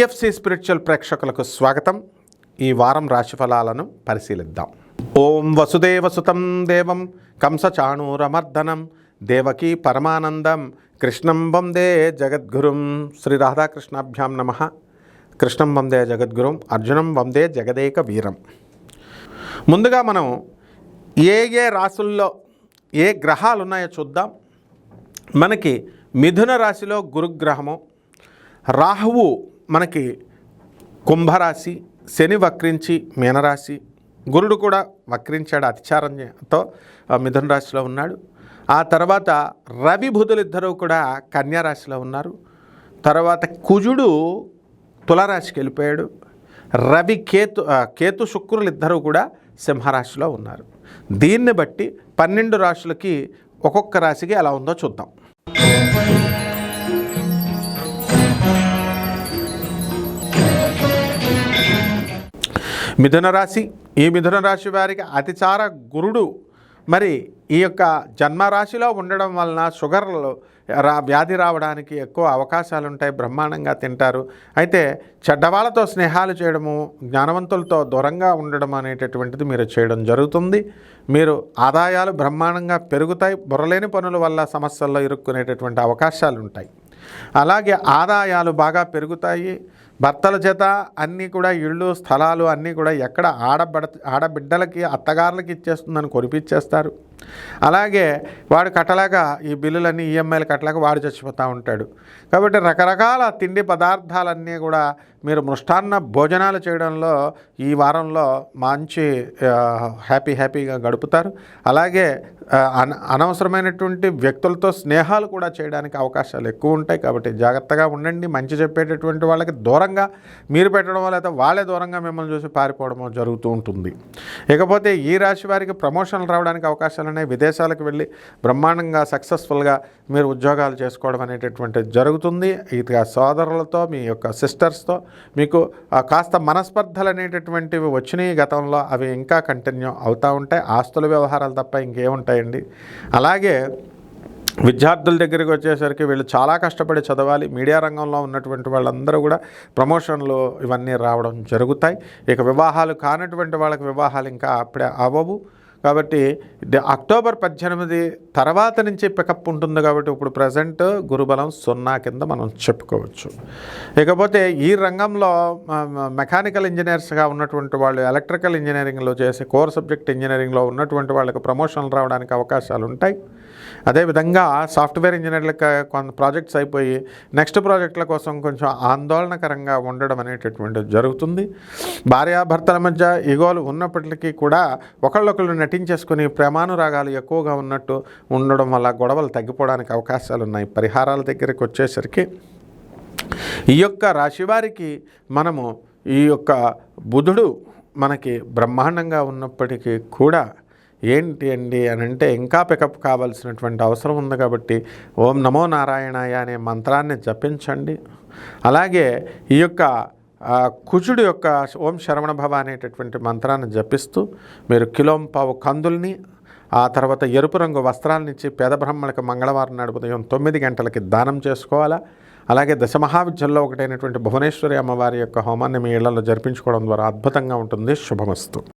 PFC spiritual ప్రేక్షకులకు స్వాగతం. ఈ వారం రాశిఫలాలను పరిశీలిద్దాం. ఓం వసుదేవసుతం దేవం కంసచాణూరమర్దనం దేవకీ పరమానందం కృష్ణం వందే జగద్గురుం శ్రీ రాధాకృష్ణాభ్యాం నమ. కృష్ణం వందే జగద్గురుం అర్జునం వందే జగదేక వీరం. ముందుగా మనం ఏ ఏ రాసుల్లో ఏ గ్రహాలు ఉన్నాయో చూద్దాం. మనకి మిథున రాశిలో గురుగ్రహము రాహువు మనకి కుంభరాశి శని వక్రించి మీనరాశి గురుడు కూడా వక్రించాడు అతిచారంతో మిథున రాశిలో ఉన్నాడు. ఆ తర్వాత రవి బుధులిద్దరూ కూడా కన్యారాశిలో ఉన్నారు. తర్వాత కుజుడు తులరాశికి వెళ్ళిపోయాడు. రవి కేతు కేతు శుక్రులు ఇద్దరూ కూడా సింహరాశిలో ఉన్నారు. దీన్ని బట్టి పన్నెండు రాశులకి ఒక్కొక్క రాశికి ఎలా ఉందో చూద్దాం. మిథున రాశి. ఈ మిథున రాశి వారికి అతిచార గురుడు. మరి ఈ యొక్క జన్మరాశిలో ఉండడం వలన షుగర్లు రా వ్యాధి రావడానికి ఎక్కువ అవకాశాలు ఉంటాయి బ్రహ్మాండంగా తింటారు. అయితే చెడ్డవాళ్ళతో స్నేహాలు చేయడము జ్ఞానవంతులతో దూరంగా ఉండడం అనేటటువంటిది మీరు చేయడం జరుగుతుంది. మీరు ఆదాయాలు బ్రహ్మాండంగా పెరుగుతాయి. బుర్రలేని పనుల వల్ల సమస్యల్లో ఇరుక్కునేటటువంటి అవకాశాలు ఉంటాయి అలాగే ఆదాయాలు బాగా పెరుగుతాయి. భర్తల చేత అన్నీ కూడా ఇళ్ళు స్థలాలు అన్నీ కూడా ఎక్కడ ఆడబడ ఆడబిడ్డలకి అత్తగారులకి ఇచ్చేస్తుందని కొనిపించేస్తారు. అలాగే వాడు కట్టలేక ఈ బిల్లులన్నీ ఈఎంఐలు కట్టలేక వాడు చచ్చిపోతూ ఉంటాడు. కాబట్టి రకరకాల తిండి పదార్థాలన్నీ కూడా మీరు మృష్టాన్న భోజనాలు చేయడంలో ఈ వారంలో మంచి హ్యాపీ హ్యాపీగా గడుపుతారు. అలాగే అన అనవసరమైనటువంటి వ్యక్తులతో స్నేహాలు కూడా చేయడానికి అవకాశాలు ఎక్కువ ఉంటాయి. కాబట్టి జాగ్రత్తగా ఉండండి. మంచి చెప్పేటటువంటి వాళ్ళకి దూరంగా మీరు పెట్టడం వల్ల వాళ్ళే దూరంగా మిమ్మల్ని చూసి పారిపోవడమో జరుగుతూ ఉంటుంది. ఇకపోతే ఈ రాశి వారికి ప్రమోషన్లు రావడానికి అవకాశాలు ఉన్నాయి విదేశాలకు వెళ్ళి బ్రహ్మాండంగా సక్సెస్ఫుల్గా మీరు ఉద్యోగాలు చేసుకోవడం అనేటటువంటిది జరుగుతుంది. ఇది సోదరులతో మీ యొక్క సిస్టర్స్తో మీకు కాస్త మనస్పర్ధలు అనేటటువంటివి వచ్చినాయి గతంలో అవి ఇంకా కంటిన్యూ అవుతూ ఉంటాయి. ఆస్తుల వ్యవహారాలు తప్ప ఇంకేముంటాయండి. అలాగే విద్యార్థుల దగ్గరికి వచ్చేసరికి వీళ్ళు చాలా కష్టపడి చదవాలి. మీడియా రంగంలో ఉన్నటువంటి వాళ్ళందరూ కూడా ప్రమోషన్లు ఇవన్నీ రావడం జరుగుతాయి. ఇక వివాహాలు కానటువంటి వాళ్ళకి వివాహాలు ఇంకా అప్పుడే అవ్వవు. కాబట్టి అక్టోబర్ పద్దెనిమిది తర్వాత నుంచి పికప్ ఉంటుంది కాబట్టి ఇప్పుడు ప్రజెంట్ గురుబలం సున్నా కింద మనం చెప్పుకోవచ్చు. ఇకపోతే ఈ రంగంలో మెకానికల్ ఇంజనీర్స్గా ఉన్నటువంటి వాళ్ళు ఎలక్ట్రికల్ ఇంజనీరింగ్లో చేసే కోర్ సబ్జెక్ట్ ఇంజనీరింగ్లో ఉన్నటువంటి వాళ్ళకి ప్రమోషన్లు రావడానికి అవకాశాలు ఉంటాయి. అదేవిధంగా సాఫ్ట్వేర్ ఇంజనీర్లకు కొంత ప్రాజెక్ట్స్ అయిపోయి నెక్స్ట్ ప్రాజెక్టుల కోసం కొంచెం ఆందోళనకరంగా ఉండడం అనేటటువంటిది జరుగుతుంది. భార్యాభర్తల మధ్య ఇగోలు ఉన్నప్పటికీ కూడా ఒకళ్ళొకళ్ళు నటించేసుకుని ప్రేమానురాగాలు ఎక్కువగా ఉన్నట్టు ఉండడం వల్ల గొడవలు తగ్గిపోవడానికి అవకాశాలు ఉన్నాయి పరిహారాల దగ్గరికి వచ్చేసరికి ఈ యొక్క రాశివారికి మనము ఈ యొక్క బుధుడు మనకి బ్రహ్మాండంగా ఉన్నప్పటికీ కూడా ఏంటి అండి అని అంటే ఇంకా పికప్ కావాల్సినటువంటి అవసరం ఉంది కాబట్టి ఓం నమో నారాయణాయ అనే మంత్రాన్ని జపించండి. అలాగే ఈ యొక్క కుజుడు యొక్క ఓం శరవణ భవ అనేటటువంటి మంత్రాన్ని జపిస్తూ మీరు కిలోం పావు కందుల్ని ఆ తర్వాత ఎరుపు రంగు వస్త్రాలనిచ్చి పేద బ్రహ్మలకు మంగళవారం నాడు ఉదయం తొమ్మిది గంటలకి దానం చేసుకోవాలా? అలాగే దశమహావిద్యల్లో ఒకటైనటువంటి భువనేశ్వరి అమ్మవారి యొక్క హోమాన్ని మీ ఇళ్ళలో జరిపించుకోవడం ద్వారా అద్భుతంగా ఉంటుంది. శుభమస్తు.